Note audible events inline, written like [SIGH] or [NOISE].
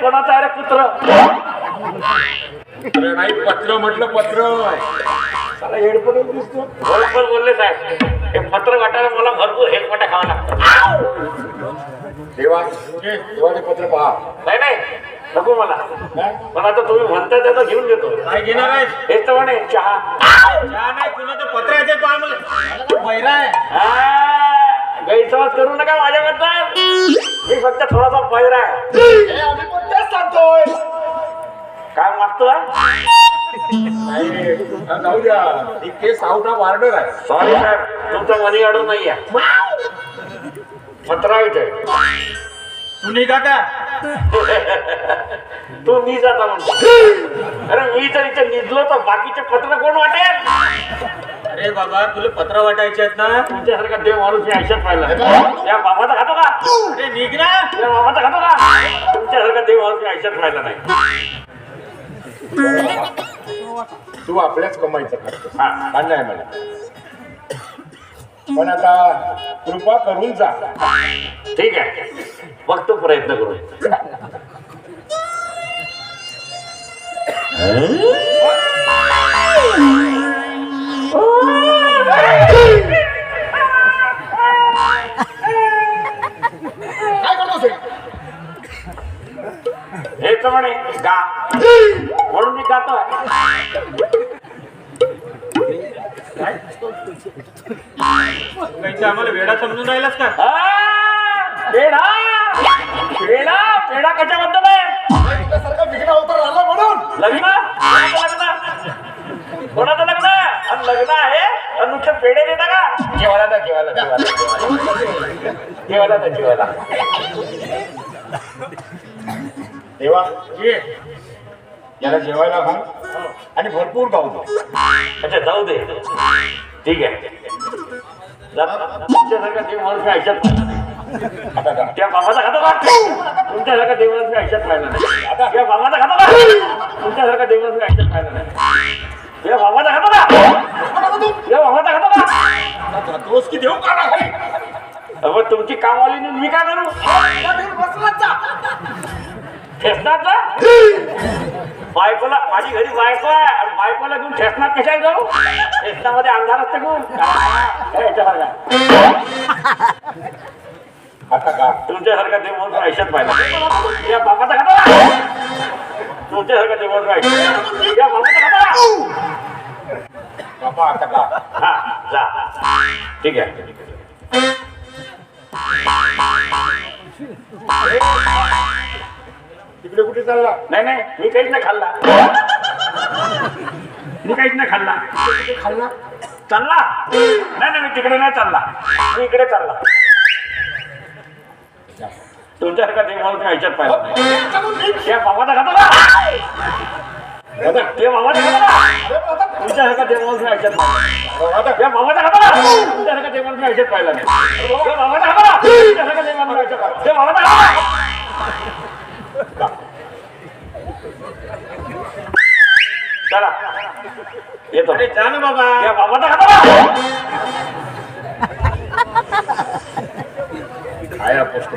कोणाचा आहे रे पुत्र नाही पत्र म्हटलं पत्र. साला हेडफोन दिसतो बरोबर बोलले साहेब हे पत्र वाटायला मला भरपूर हेलपटा खावा लागतं देवा देवाचे पत्र पहा. नाही नाही नको मला? पण आता तुम्ही म्हणताय त्याचं घेऊन घेतो काय घेणार आहे हेच तर म्हणे चहा. चहा नाही कुणाचं पत्र आहे ते पहा मला बैरा आहे. हा, गैरसमज करू नका माझ्याबद्दल. मी फक्त थोडासा पैरा आहे. काय हा, जाऊ द्या ही केस आउट ऑफ ऑर्डर आहे. सॉरी साहेब तुमचं मनी अडून नाही आहे पत्रा इथे. तू निघा का? तू मी जाता म्हणतो अरे मी जर इथे निघलो तर बाकीचे पत्र कोण वाटेल? अरे बाबा तुला पत्र वाटायचे आहेत ना? तुमच्यासारखा देव माणूस मी आयुष्यात पाहिला. त्या बाबाचा खातो का? अरे निघ ना. त्या बाबाचा खातो का? तुमच्यासारखा देव माणूस मी आयुष्यात पाहिला नाही. तू आपल्याच कमाईचं करतो हा. मान्य आहे मला पण आता कृपा करून जा. ठीक आहे. बघतो प्रयत्न करू. [LAUGHS] तर म्हणे गा. म्हणून मी गातो. काही आम्हाला वेडा समजून राहिलास का? पेढा पेढा पेढा कशाबद्दल आहे? म्हणून लग्न? लग्न? कोणाचं लग्न? आणि लग्न आहे? आणि नुसतं पेढे देता का? जेवायला द्या जेवायला जेवायला. जेवायला द्या जेवायला. देवा. ये याला जेवायला घाल आणि भरपूर गाऊ दे. अच्छा जाऊ दे. ठीक आहे. जा- तुमच्यासारखा देव माणूस मी आयुष्यात पाहिला नाही. आता जा. त्या बाबाचा खातो का तुमच्यासारखा देव माणूस मी आयुष्यात पाहिला नाही. त्या बाबाचा खातो का तुमच्यासारखा देव माणूस मी आयुष्यात पाहिला नाही. या बाबाचा खातो का या बाबाचा खातो का आता जातोस की देऊ का ना खाली अहो तुमची कामवाली नेऊन मी काय करू? ठेसनाचा बायकोला माझी घरी बायको आहे. आणि बायकोला घेऊन ठेसनात कशाला जाऊ? ठेसनामध्ये अंधार असते कोण. आता का? तुमच्यासारखा देव म्हणून आयुष्यात पाहिला. या बाबाचा खाता? तुमच्यासारखा देव म्हणून या बाबाचा खाता? बाबा आता का? हा जा. ठीक आहे. तिकडे कुठे चालला? नाही नाही मी काहीच नाही खाल्ला. मी काहीच नाही खाल्ला. कुठे खाल्ला? चालला? नाही नाही मी तिकडे नाही चालला. मी इकडे चालला. तुमच्यासारखा म्हणून आयुष्यात पाहिला नाही. बाबाचा खाता दादा, या बाबाचा खाता का? तुमच्यासारखा देव म्हणून आयुष्यात पाहिला बाबाचा खाता का? तुमच्यासारखा देव म्हणून आयुष्यात पाहिला नाही. बाबाचा खाता तुमच्यासारखा आयुष्यात पाहिला या बाबाचा खाता चला येतो अरे जा ना बाबा. या बाबाचा खाता का [LAUGHS] काय पोस्ट